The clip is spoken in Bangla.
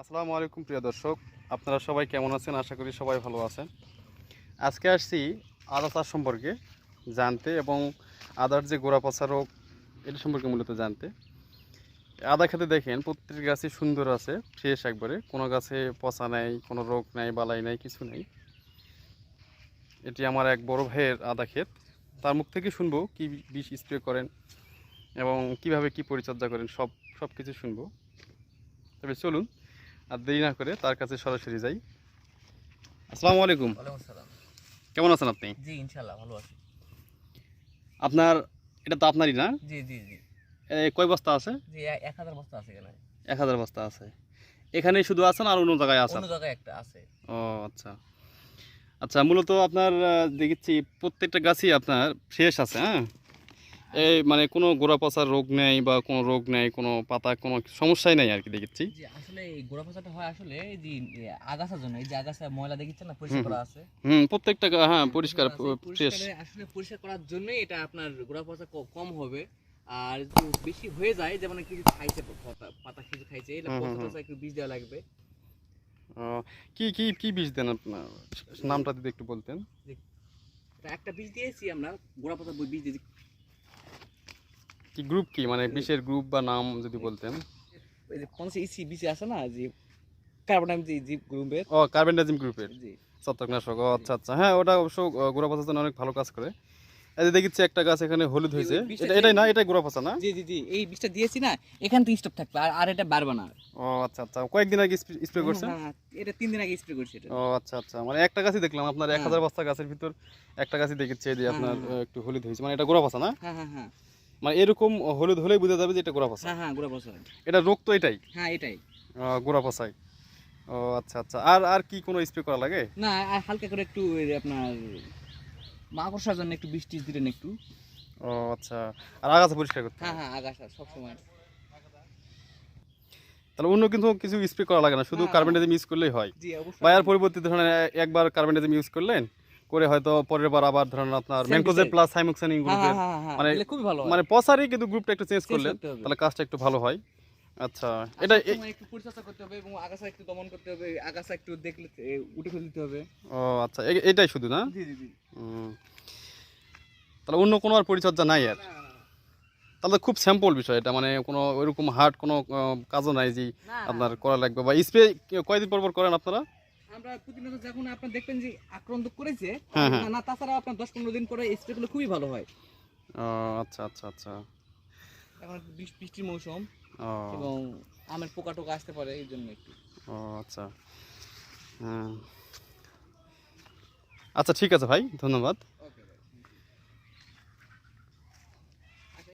আসসালামু আলাইকুম প্রিয় দর্শক, আপনারা সবাই কেমন আছেন? আশা করি সবাই ভালো আছেন। আজকে আসছি আদা চাষ সম্পর্কে জানতে এবং আদার যে গোড়া পচা রোগ, এটা সম্পর্কে মূলত জানতে। আদা খেতে দেখেন, প্রত্যেক গাছই সুন্দর আছে, ফ্রেশ একবারে। কোনো গাছে পচা নেই, কোনো রোগ নেই, বালাই নেই, কিছু নেই। এটি আমার এক বড় ভাইয়ের আদা ক্ষেত। তার মুখ থেকে শুনব কি বিষ স্প্রে করেন এবং কীভাবে কি পরিচর্যা করেন, সব সব কিছু শুনব। তবে চলুন আর দেরি না করে তার কাছে সরাসরি যাই। আসসালামু আলাইকুম। কেমন আছেন আপনি? জি ইনশাল্লাহ ভালো আছি। আপনার এটা তো আপনারই না? জি জি জি। কয় বস্তা আছে? জি এক হাজার বস্তা আছে এখানে। এক হাজার বস্তা আছে। এখানে শুধু আছেন আর অন্য জায়গায় আছেন? অন্য জায়গায় একটা আছে। ও আচ্ছা। আচ্ছা মূলত আপনার দেখেছি প্রত্যেকটা গাছই আপনার ফ্রেশ আছে হ্যাঁ? এই মানে কোনো গোড়া পচার রোগ নেই বা কোনো রোগ নেই কোনো পাতা কোনো সমস্যাই নেই আর কি দেখেছি। আসলে এই গোড়া পচাটা হয় আসলে এই যে আগাছার জন্য এই যে আগাছা ময়লা দেখছেন না পরিষ্কার করা আছে? হুম প্রত্যেকটা হ্যাঁ পরিষ্কার ফ্রেশ পরিষ্কারে আসলে পরিষ্কার করার জন্যই এটা আপনার গোড়া পচা কম হবে। আর যদি বেশি হয়ে যায় যেমন কিছু খাইছে পাতা পাতা কিছু খাইছে এটা পচা একটু বীজ দেওয়া লাগবে। কি কি কি বীজ দেন আপনার? নামটা যদি একটু বলতেন। একটা বীজ দিয়েছি আমরা গোড়া পচা বীজ দিয়েছি। কি গ্রুপ কি? মানে বিষের গ্রুপ বা নাম যদি বলতেন। এই যে পঞ্চাশ ইসি বিসি আছে না যে কার্বন যে গ্রুপের ও কার্বেন্ডাজিম গ্রুপের জি ছত্রাকনাশক ও আচ্ছা আচ্ছা। হ্যাঁ ওটা অবশ্য গোড়া জন্য অনেক ভালো কাজ করে। এই যে দেখছি একটা গাছ এখানে হলুদ হয়েছে। এটা এটাই না? এটাই গোড়া পচা না? জি জি জি। এই বীজটা দিয়েছি না এখান থেকে স্টপ থাকবে আর আর এটা বাড়বে না। ও আচ্ছা আচ্ছা। কয়েকদিন আগে স্প্রে করছে? হ্যাঁ, হ্যাঁ, এটা তিন দিন আগে স্প্রে করছে এটা। ও আচ্ছা আচ্ছা। মানে একটা গাছই দেখলাম আপনার এক হ্যাঁ। হাজার বস্তা গাছের ভিতর একটা গাছই দেখেছি এই যে হ্যাঁ, আপনার। একটু হলুদ হয়েছে। মানে এটা গোড়া পচা না? হ্যাঁ হ্যাঁ হ্যাঁ। মানে এরকম হলুদ হলেই বোঝা যাবে যে এটা গোড়া পচা হ্যাঁ হ্যাঁ গোড়া বছর এটা রোগ তো এটাই? হ্যাঁ এটাই। গোড়া পচাই ও আচ্ছা আচ্ছা। আর আর কি কোনো স্প্রে করা লাগে? না আর হালকা করে একটু আপনার মাকড়সার জন্য একটু বৃষ্টি দিলেন একটু। ও আচ্ছা। আর আগাছা পরিষ্কার করতে হ্যাঁ হ্যাঁ আগাছা সবসময়। তাহলে অন্য কিন্তু কিছু স্প্রে করা লাগে না শুধু হ্যাঁ। কার্বেন্ডাজিম ইউজ করলেই হয়। জি অবশ্যই। বা এর পরিবর্তে ধরেন এ- একবার কার্বেন্ডাজিম ইউজ করলেন করে হয়তো পরের বার আবার ধরেন আপনার Same ম্যানকোজের প্লাস সাইমোক্সানিন হ্যাঁ গ্রুপের মানে- মানে খুবই ভালো মানে পসারই কিন্তু গ্রুপটা একটু চেঞ্জ হবে। তাহলে কাজটা একটু ভালো হয়। আচ্ছা এটা একটু পরিচর্যা করতে হবে এবং আগাছা একটু দমন করতে হবে আগাছা একটু দেখলে উঠে ফেলে দিতে হবে। ও আচ্ছা এটাই শুধু না? জি জি জি। তাহলে অন্য কোনো আর পরিচর্যা নাই আর? তাহলে খুব স্যাম্পল বিষয় এটা মানে কোনো ওইরকম হার্ড কোনো কাজও নাই যে আপনার করা লাগবে বা স্প্রে কয়দিন পর পর করেন আপনারা? আমরা প্রতিনিয়ত যখন আপনার দেখবেন যে আক্রান্ত করেছে হ্যাঁ, হ্যাঁ। না তাছাড়া আপনার দশ পনেরো দিন পরে স্প্রে গুলো খুবই ভালো হয়। ও আচ্ছা আচ্ছা আচ্ছা। এখন বৃষ্টির মৌসুম এবং আমের পোকা টোকা আসতে পারে এই জন্য একটু। ও আচ্ছা। হ্যাঁ। আচ্ছা ঠিক আছে ভাই ধন্যবাদ।